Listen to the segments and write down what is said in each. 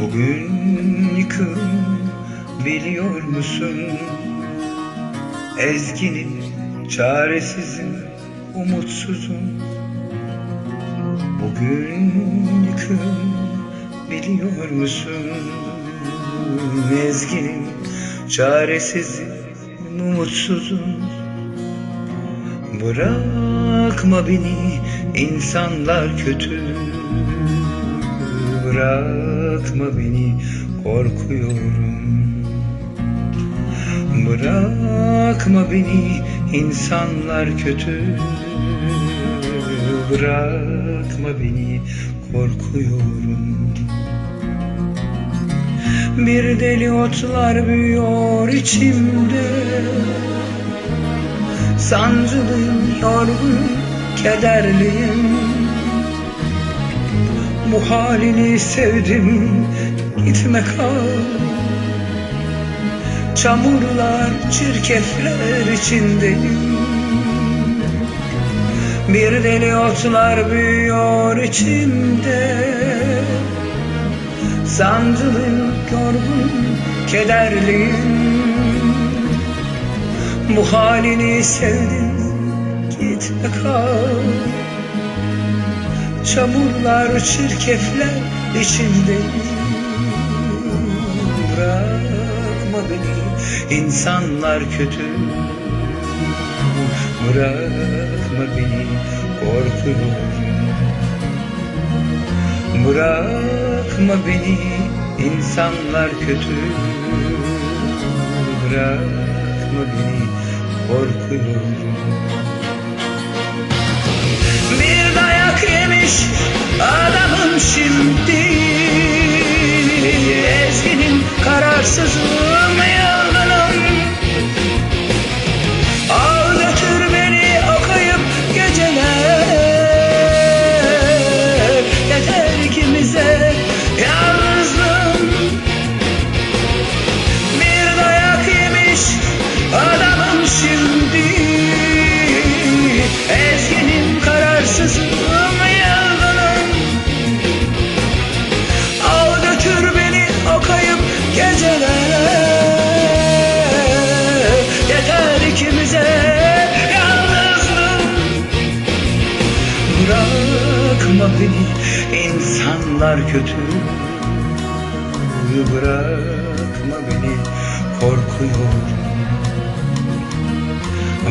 Bugün gün biliyor musun? Ezginim, çaresizim, umutsuzum Bugün gün biliyor musun? Ezginim, çaresizim, umutsuzum Bırakma beni insanlar kötü. Bırakma beni korkuyorum. Bırakma beni insanlar kötü. Bırakma beni korkuyorum. Bir deli otlar büyüyor içimde Sancılıyım, yorgun, kederliyim. Bu halini sevdim, gitme kal. Çamurlar, çirkefler içindeyim. Bir deli otlar büyüyor içimde. Sancılıyım, yorgun, kederliyim bu halini sevdim. Gitme kal. Çamurlar çirkefler içinde Bırakma beni. İnsanlar kötü. Bırakma beni. Korkuyorum. Bırakma beni. İnsanlar kötü Bırakma beni korkuyorum. Bir dayak yemiş adamım şimdi. Ezginim kararsızlığım Bırakma beni. İnsanlar kötü. Bırakma beni. Korkuyorum.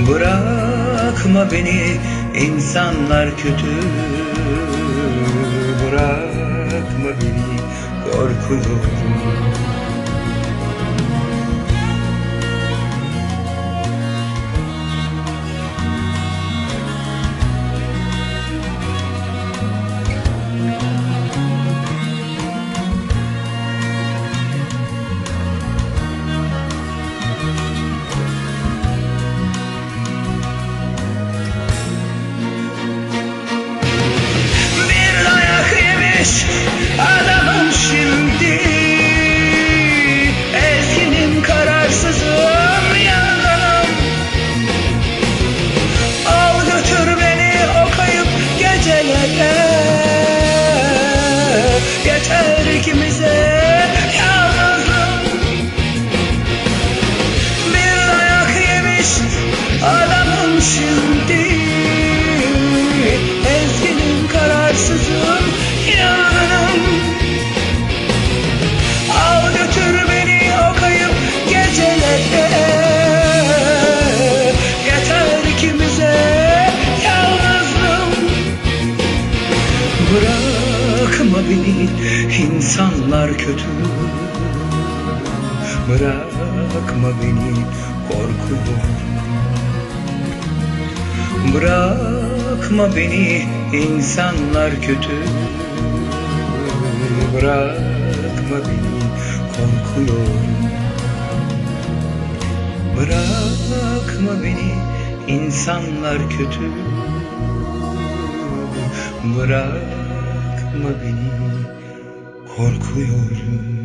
Bırakma beni. İnsanlar kötü. Bırakma beni. Korkuyorum Yeter ikimize kötü. Bırakma beni korkuyorum. Bırakma beni insanlar kötü. Bırakma beni korkuyorum. Bırakma beni insanlar kötü. Bırakma beni korkuyorum